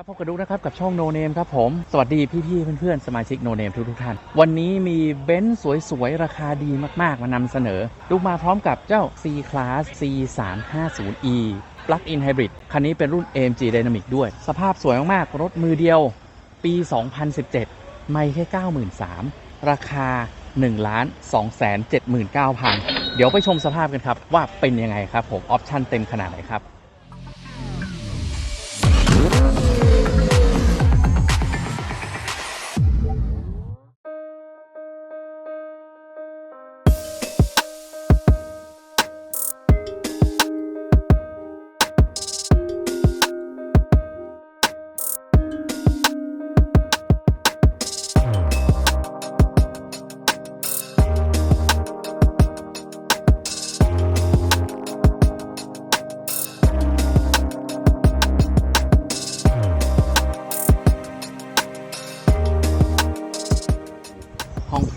ครับพบกับดุกนะครับกับช่อง No Name ครับผม สวัสดีพี่ๆเพื่อนๆ สมาชิก No Name ทุกๆท่าน วันนี้มีเบนซ์สวยๆ ราคาดีมากๆ มานำเสนอ ดุกมาพร้อมกับเจ้า C Class C 3 5 0 E Plug-in Hybrid คันนี้เป็นรุ่น AMG Dynamic ด้วย สภาพสวยมากๆ รถมือเดียว ปี 2017 ไม่แค่ 93,000 ราคา 1 2 7 9 0 0 0 เดี๋ยวไปชมสภาพกันครับว่าเป็นยังไงครับผมออปชั่นเต็มขนาดไหนครับ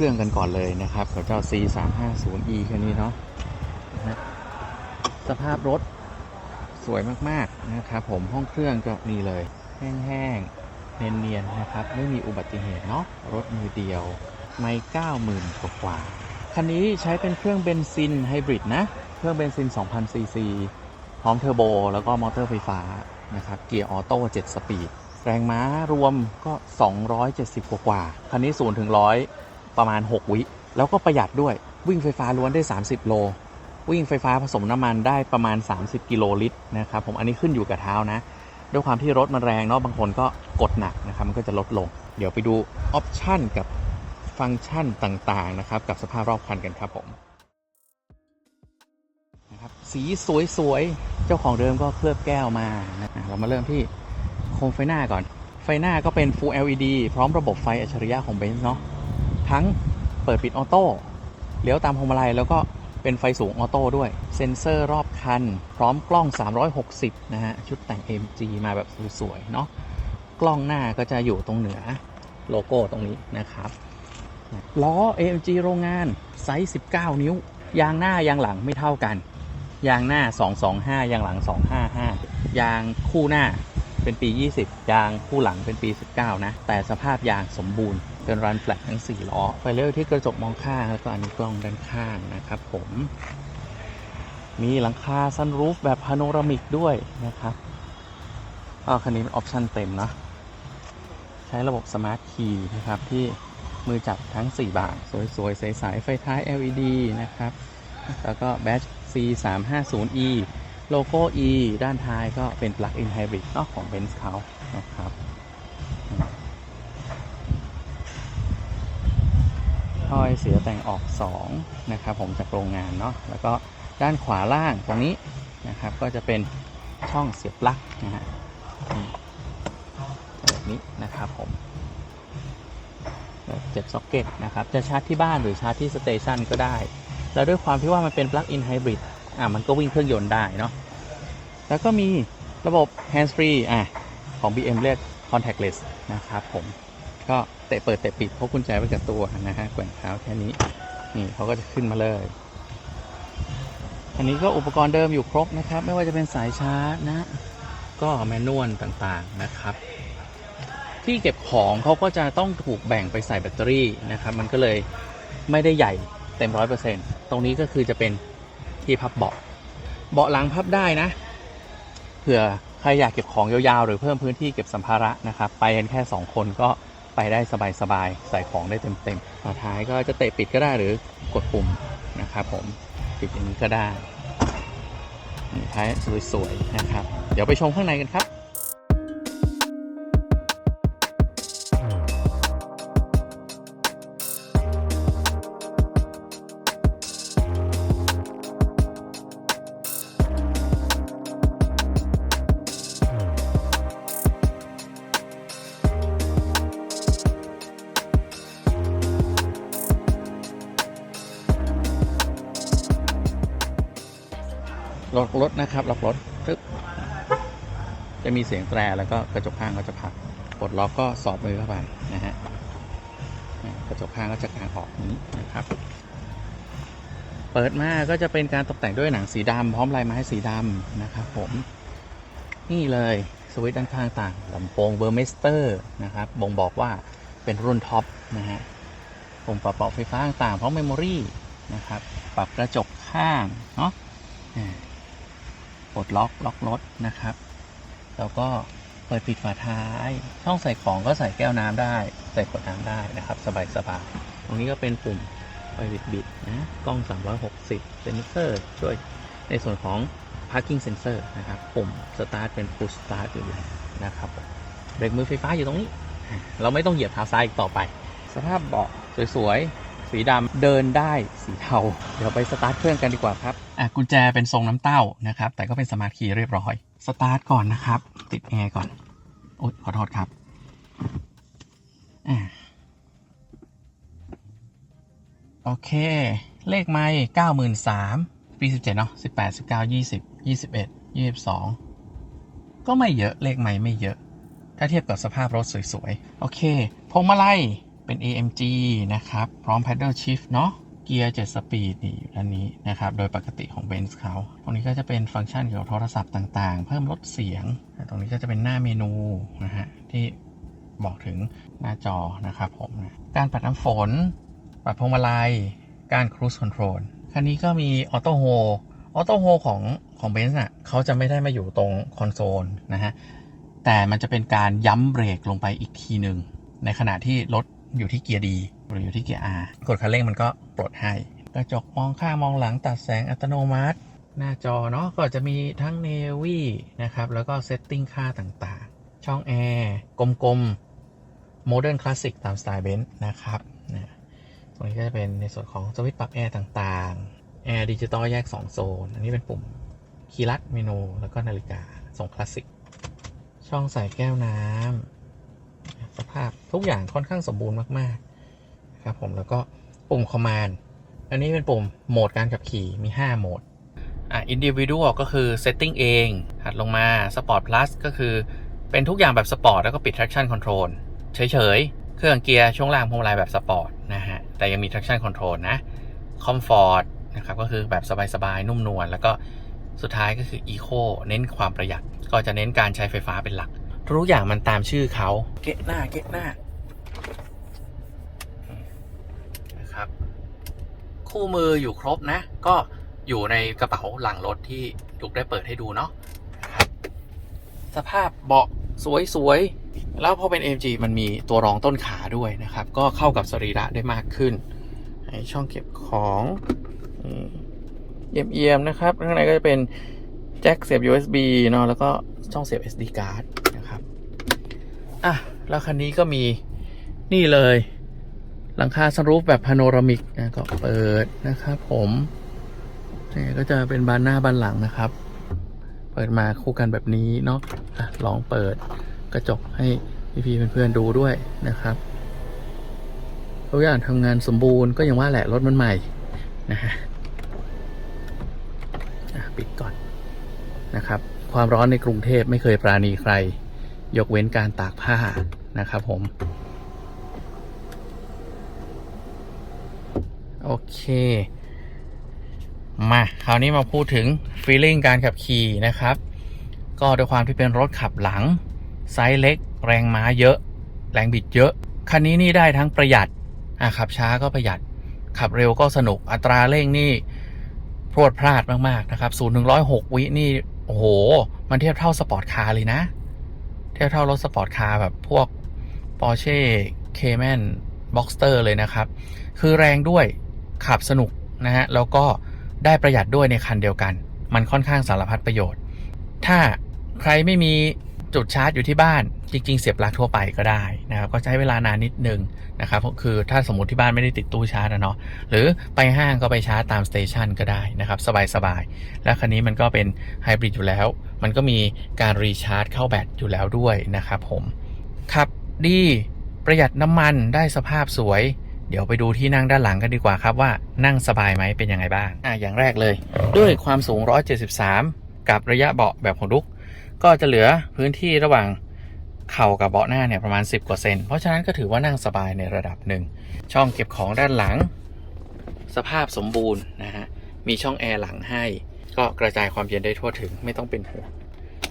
เครื่องกันก่อนเลยนะครับกับเจ้า C 3 5 0 E คันนี้เนาะสภาพรถสวยมากๆนะครับผมห้องเครื่องก็นี่เลย แห้งๆ เนียนๆนะครับ ไม่มีอุบัติเหตุเนาะรถมือเดียว ไม่90,000กว่ากว่าคันนี้ใช้เป็นเครื่องเบนซินไฮบริดนะ เครื่องเบนซิน 2,000 ซีซี พร้อมเทอร์โบ แล้วก็มอเตอร์ไฟฟ้านะครับเกียร์ออโต้7สปีด แรงม้ารวมก็ 270 กว่ากว่าคันนี้0ถึง100 ประมาณ 6 วิ แล้วก็ประหยัดด้วยวิ่งไฟฟ้าล้วนได้ 30 โล วิ่งไฟฟ้าผสมน้ำมันได้ประมาณ 30 กิโลลิตรนะครับผมอันนี้ขึ้นอยู่กับเท้านะ ด้วยความที่รถมันแรงเนาะบางคนก็กดหนักนะครับมันก็จะลดลง เดี๋ยวไปดูออปชันกับฟังก์ชันต่างๆนะครับกับสภาพรอบคันกันครับผมนะครับสีสวยๆ เจ้าของเดิมก็เคลือบแก้วมานะเรามาเริ่มที่โคมไฟหน้าก่อน ไฟหน้าก็เป็น Full LED พร้อมระบบไฟอัจฉริยะของเบนซ์เนาะ ทั้งเปิดปิดออโต้เลี้ยวตามพวงมาลัยแล้วก็เป็นไฟสูงออโต้ด้วย เซ็นเซอร์รอบคัน พร้อมกล้อง 360 นะฮะ ชุดแต่ง MG มาแบบสวยๆเนาะกล้องหน้าก็จะอยู่ตรงเหนือโลโก้ตรงนี้นะครับล้อ AMG โรงงานไซส์ 19 นิ้ว ยางหน้ายางหลังไม่เท่ากัน ยางหน้า 225 ยางหลัง 255 ยางคู่หน้าเป็นปี 20 ยางคู่หลังเป็นปี 19 นะ แต่สภาพยางสมบูรณ์ เป็นรันแฟลตทั้ง4ล้อไฟเลี้ยวที่กระจกมองข้างแล้วก็อันนี้กล้องด้านข้างนะครับผมมีหลังคาซันรูฟแบบพาโนรามิกด้วยนะครับก็คันนี้เป็นออปชั่นเต็มเนาะใช้ระบบสมาร์ทคีย์นะครับที่มือจับทั้ง 4 บานสวยๆ ใสๆ ไฟท้าย LED นะครับ แล้วก็แบต C 3 5 0 E โลโก้ E ด้านท้ายก็เป็น Plug-in Hybrid เนอกของ Benz เขานะครับ ท่อยเสียแต่งออก2นะครับผมจากโรงงานเนาะแล้วก็ด้านขวาล่างตรงนี้นะครับก็จะเป็นช่องเสียบปลั๊กนะฮะแบบนี้นะครับผมเจ็บซ็อกเก็ตนะครับจะชาร์จที่บ้านหรือชาร์จที่สเตชันก็ได้ แล้วด้วยความที่ว่ามันเป็น Plug-in Hybrid อะมันก็วิ่งเครื่องยนต์ได้เนาะแล้วก็มีระบบ hands free อะของ BM เรียก contactless นะครับผม ก็เตะเปิดเตะปิดพกกุญแจไว้กับตัวนะฮะแกว่งเท้าแค่นี้นี่เขาก็จะขึ้นมาเลย อันนี้ก็อุปกรณ์เดิมอยู่ครบนะครับ ไม่ว่าจะเป็นสายชาร์จนะ ก็แมนนวลต่างๆนะครับ ที่เก็บของเขาก็จะต้องถูกแบ่งไปใส่แบตเตอรี่นะครับ มันก็เลยไม่ได้ใหญ่เต็มร้อยเปอร์เซ็นต์ตรงนี้ก็คือจะเป็นที่พับเบาะ เบาะหลังพับได้นะ เผื่อใครอยากเก็บของยาวๆ หรือเพิ่มพื้นที่เก็บสัมภาระนะครับ ไปกันแค่ 2 คนก็ ไปได้สบายๆ ใส่ของได้เต็มๆ ฝาท้ายก็จะเตะปิดก็ได้หรือกดปุ่มนะครับผม ปิดอย่างนี้ก็ได้นี่ท้ายสวยๆนะครับ เดี๋ยวไปชมข้างในกันครับ ล็อกรถนะครับล็อกรถปึ๊บจะมีเสียงแตรแล้วก็กระจกข้างก็จะพักปลดล็อกก็สอดมือเข้าไปนะฮะกระจกข้างก็จะกางออกนี้นะครับ เปิดมาก็จะเป็นการตกแต่งด้วยหนังสีดำพร้อมลายไม้สีดำนะครับผมนี่เลยสวิตช์ด้านข้างต่างลำโพงเบอร์เมสเตอร์นะครับบ่งบอกว่าเป็นรุ่นท็อปนะฮะปุ่มปรับเบาะไฟฟ้าต่างพร้อมเมมโมรีนะครับ ปรับกระจกข้างเนาะ ปลดล็อกล็อกรถนะครับ แล้วก็เปิดปิดฝาท้าย ช่องใส่ของก็ใส่แก้วน้ำได้ ใส่ขวดน้ำได้นะครับ สบายๆตรงนี้ก็เป็นปุ่มไฟบิดบิดๆนะกล้อง 360 เซนเซอร์ ช่วยในส่วนของ parking sensor นะครับ ปุ่ม start เป็น push start อยู่แล้วนะครับเบรกมือไฟฟ้าอยู่ตรงนี้ เราไม่ต้องเหยียบเท้าซ้ายอีกต่อไป สภาพเบาะสวยๆ สีดำเดินได้สีเทา เดี๋ยวไปสตาร์ทเครื่องกันดีกว่าครับอะกุญแจเป็นทรงน้ำเต้านะครับ แต่ก็เป็นสมาร์ทคีย์เรียบร้อย สตาร์ทก่อนนะครับ ติดแอร์ก่อนโอ๊ยขอโทษครับอ่าโอเค เลขไม่เก้าหมื่นสามปีสิบเจ็ดเนาะสิบแปดสิบเก้ายี่สิบยี่สิบเอ็ดยี่สิบสองก็ไม่เยอะเลขไม่ไม่เยอะ ถ้าเทียบกับสภาพรถสวยๆ โอเคพวงมาลัย เป็น AMG นะครับ พร้อม Paddle Shift เนาะเกียร์7สปีดนี่อยู่ด้านนี้นะครับ โดยปกติของ Benz เขา ตรงนี้ก็จะเป็นฟังก์ชันเกี่ยวกับโทรศัพท์ต่างๆ เพิ่มลดเสียง ตรงนี้ก็จะเป็นหน้าเมนูนะฮะที่บอกถึงหน้าจอนะครับผมนะการปัดน้ำฝนปรับพวงมาลัย การ cruise control คันนี้ก็มีออโต้โฮออโต้โฮของของเบนซ์อะเขาจะไม่ได้มาอยู่ตรงคอนโซลนะฮะ แต่มันจะเป็นการย้ำเบรกลงไปอีกทีหนึ่ง ในขณะที่รถ อยู่ที่เกียร์ดีหรืออยู่ที่เกียร์ R กดคันเร่งมันก็ปลดให้ กระจกมองข้างมองหลังตัดแสงอัตโนมัติ หน้าจอเนาะก็จะมีทั้ง Navy นะครับ แล้วก็เซตติ้งค่าต่างๆ ช่องแอร์กลมๆ Modern Classic ตามสไตล์เบนซ์นะครับนะตรงนี้ก็จะเป็นในส่วนของสวิตช์ปรับแอร์ต่างๆแอร์ดิจิตอลแยก 2 โซน อันนี้เป็นปุ่มคีย์ลัดเมนูแล้วก็นาฬิกาทรงคลาสสิกช่องใส่แก้วน้ำสภาพ ทุกอย่างค่อนข้างสมบูรณ์มากๆครับผมแล้วก็ปุ่ม command อันนี้เป็นปุ่มโหมดการขับขี่มี 5 โหมดอะ individual ก็คือ setting เองถัดลงมา sport plus ก็คือเป็นทุกอย่างแบบสปอร์ตแล้วก็ปิด traction control เฉยๆ เครื่องเกียร์ช่วงล่างพวงมาลัยแบบสปอร์ตนะฮะ แต่ยังมี traction control นะ comfort นะครับ ก็คือแบบสบายๆ นุ่มนวลแล้วก็สุดท้ายก็คือ eco เน้นความประหยัด ก็จะเน้นการใช้ไฟฟ้าเป็นหลัก ทุกอย่างมันตามชื่อเขาเกะหน้าเกะหน้านะครับ คู่มืออยู่ครบนะ ก็อยู่ในกระเป๋าหลังรถที่ลุกได้เปิดให้ดูเนาะนะครับสภาพเบาะสวยๆ แล้วพอเป็น AMG มันมีตัวรองต้นขาด้วยนะครับ ก็เข้ากับสรีระได้มากขึ้นให้ช่องเก็บของเอี่ยมๆนะครับ ข้างในก็จะเป็นแจ็คเสียบ USB เนาะแล้วก็ช่องเสียบ SD card นะครับ อะ แล้วคันนี้ก็มีนี่เลย หลังคาสรูฟแบบพาโนรามิกนะก็เปิดนะครับผมนี่ก็จะเป็นบานหน้าบานหลังนะครับ เปิดมาคู่กันแบบนี้เนาะอะลองเปิดกระจกให้พี่ๆเพื่อนๆดูด้วยนะครับทุกอย่างทำงานสมบูรณ์ก็ย่างว่าแหละรถมันใหม่นะฮะอะปิดก่อนนะครับ ความร้อนในกรุงเทพไม่เคยปราณีใคร ยกเว้นการตากผ้านะครับผม โอเค มาคราวนี้มาพูดถึง feeling การขับขี่นะครับ ก็ด้วยความที่เป็นรถขับหลัง ไซส์เล็ก แรงม้าเยอะ แรงบิดเยอะ คันนี้นี่ได้ทั้งประหยัดอะขับช้าก็ประหยัด ขับเร็วก็สนุกอัตราเร่งนี่พรวดพลาดมาก ๆ นะครับ0ถึง106วินี่ โอ้โห มันเทียบเท่าสปอร์ตคาร์เลยนะ ทียบเท่ารถสปอร์ตคาร์แบบพวก Porsche Cayman Boxster เลยนะครับ คือแรงด้วยขับสนุกนะฮะ แล้วก็ได้ประหยัดด้วยในคันเดียวกัน มันค่อนข้างสารพัดประโยชน์ ถ้าใครไม่มีจุดชาร์จอยู่ที่บ้าน จริง ๆ เสียบปลั๊กทั่วไปก็ได้นะครับก็ใช้เวลานานนิดนึงนะครับคือถ้าสมมติที่บ้านไม่ได้ติดตู้ชาร์จนะเนาะหรือไปห้างก็ไปชาร์จตามสเตชันก็ได้นะครับสบายๆและคันนี้มันก็เป็นไฮบริดอยู่แล้ว มันก็มีการรีชาร์จเข้าแบตอยู่แล้วด้วยนะครับผมขับดีประหยัดน้ำมันได้สภาพสวย เดี๋ยวไปดูที่นั่งด้านหลังกันดีกว่าครับว่านั่งสบายไหมเป็นยังไงบ้างอะอย่างแรกเลย ด้วยความสูง 173 กับระยะเบาะแบบของดุก ก็จะเหลือพื้นที่ระหว่าง เข่ากับเบาะหน้าเนี่ยประมาณ 10 กว่าเซน เพราะฉะนั้นก็ถือว่านั่งสบายในระดับหนึ่ง ช่องเก็บของด้านหลัง สภาพสมบูรณ์นะฮะ มีช่องแอร์หลังให้ ก็กระจายความเย็นได้ทั่วถึงไม่ต้องเป็นห่วง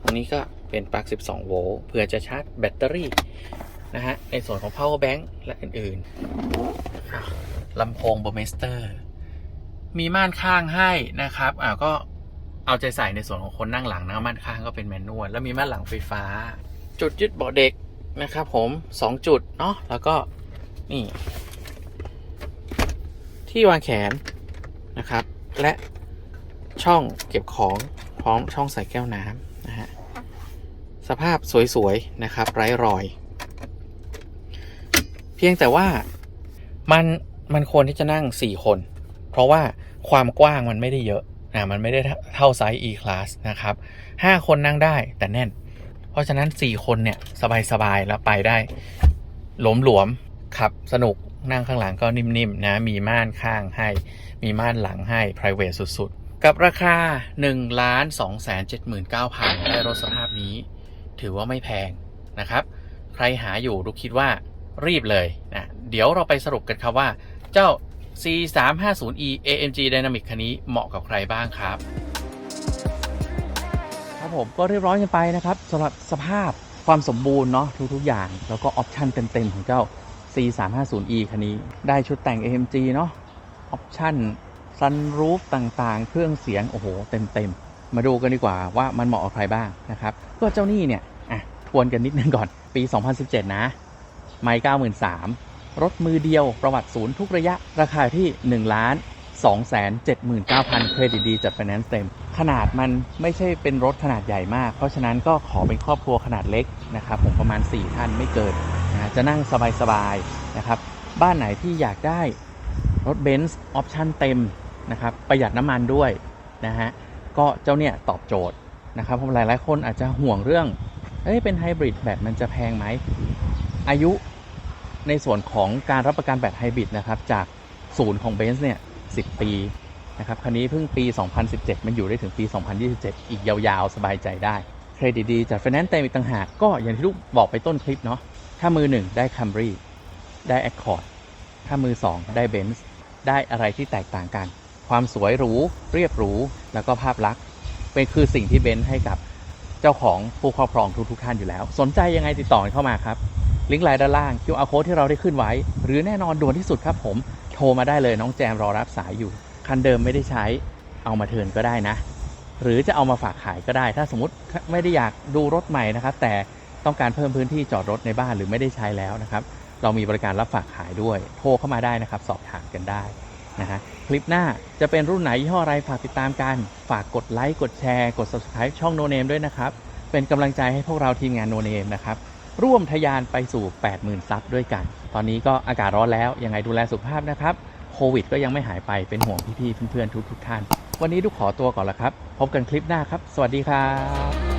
ตรงนี้ก็เป็นปลั๊ก 12 โวลต์เพื่อจะชาร์จแบตเตอรี่นะฮะ ในส่วนของ power bank และอื่นๆลำโพง b o m e s t e r มีม่านข้างให้นะครับอ่าก็เอาใจใส่ในส่วนของคนนั่งหลังนะม่านข้างก็เป็นแมนนวลแล้วมีม่านหลังไฟฟ้า จุดยึดเบาะเด็กนะครับผม2จุดเนาะแล้วก็นี่ ที่วางแขนนะครับ และช่องเก็บของพร้อมช่องใส่แก้วน้ำนะฮะสภาพสวยๆนะครับ ไร้รอย เพียงแต่ว่ามันมันควรที่จะนั่ง 4 คน เพราะว่าความกว้างมันไม่ได้เยอะนะมันไม่ได้เท่าไซส์ E class นะครับ 5 คนนั่งได้แต่แน่น เพราะฉะนั้น 4 คนเนี่ยสบายๆแล้วไปได้ หลวมๆขับสนุกนั่งข้างหลังก็นิ่มๆนะมีม่านข้างให้ มีม่านหลังให้ private สุดๆ กับราคา1ล้าน2 7 9 0 0 0ได้รถสภาพนี้ ถือว่าไม่แพงนะครับ ใครหาอยู่ดูคิดว่ารีบเลยนะเดี๋ยวเราไปสรุปกันครับว่าเจ้า C 3 5 0 E AMG Dynamic คันนี้เหมาะกับใครบ้างครับ ผมก็เรียบร้อยกันไปนะครับสำหรับสภาพความสมบูรณ์เนาะทุกๆอย่าง แล้วก็ออปชันเต็ม ๆ ของเจ้า C 3 5 0 E คันนี้ ได้ชุดแต่ง AMG เนาะออปชันซันรูฟต่างๆ เครื่องเสียง โอ้โห เต็ม ๆ มาดูกันดีกว่าว่ามันเหมาะกับใครบ้างนะครับ ก็เจ้านี่เนี่ย อะ ทวนกันนิดนึงก่อน ปี 2017 นะ ไม่ 93,000รถมือเดียวประวัติศูนย์ทุกระยะ ราคาที่ 1 ล้าน 279,000 เครดิตดีจัดไฟแนนซ์เต็ม ขนาดมันไม่ใช่เป็นรถขนาดใหญ่มาก เพราะฉะนั้นก็ขอเป็นครอบครัวขนาดเล็กนะครับผมประมาณ 4 ท่านไม่เกินนะจะนั่งสบายๆนะครับ บ้านไหนที่อยากได้รถเบนซ์ออปชั่นเต็มนะครับประหยัดน้ำมันด้วยนะฮะก็เจ้าเนี่ยตอบโจทย์นะครับเพราะหลายๆคนอาจจะห่วงเรื่องเอ้ยเป็นไฮบริดแบตมันจะแพงไหม อายุในส่วนของการรับประกันแบตไฮบริดนะครับจากศูนย์ของเบนซ์เนี่ย 10 ปีนะครับคันนี้เพิ่งปี 2017 มันอยู่ได้ถึงปี 2027 อีกยาวๆ สบายใจได้เครดิตดีจัดไฟแนนซ์เต็มอีกต่างหากก็อย่างที่ลูกบอกไปต้นคลิปเนาะถ้ามือหนึ่งได้ Camry ได้ Accord ถ้ามือ2ได้ Benz ได้อะไรที่แตกต่างกัน ความสวยหรู เรียบหรู แล้วก็ภาพลักษณ์เป็นคือสิ่งที่เบนซ์ให้กับเจ้าของผู้ครอบครองทุกๆท่านอยู่แล้ว สนใจยังไงติดต่อเข้ามาครับ ลิงก์ไลน์ด้านล่าง QR code ที่เราได้ขึ้นไว้ หรือแน่นอนด่วนที่สุดครับผม รมาได้เลยน้องแจมรอรับสายอยู่ คันเดิมไม่ได้ใช้เอามาเทินก็ได้นะ หรือจะเอามาฝากขายก็ได้ ถ้าสมมติไม่ได้อยากดูรถใหม่นะครับ แต่ต้องการเพิ่มพื้นที่จอดรถในบ้านหรือไม่ได้ใช้แล้วนะครับ เรามีบริการรับฝากขายด้วย โทรเข้ามาได้นะครับ สอบถามกันได้นะฮะคลิปหน้าจะเป็นรุ่นไหนยี่ห้ออะไรฝากติดตามกันฝากกดไลค์กดแชร์ กด subscribe ช่อง No Name ด้วยนะครับ เป็นกำลังใจให้พวกเราทีมงาน No Name นะครับ ร่วมทะยานไปสู่ 80,000 ซับด้วยกัน ตอนนี้ก็อากาศร้อนแล้ว ยังไงดูแลสุขภาพนะครับ โควิดก็ยังไม่หายไป เป็นห่วงพี่ๆ เพื่อนๆ ทุกๆ ท่าน วันนี้ทุกขอตัวก่อนละครับ พบกันคลิปหน้าครับ สวัสดีครับ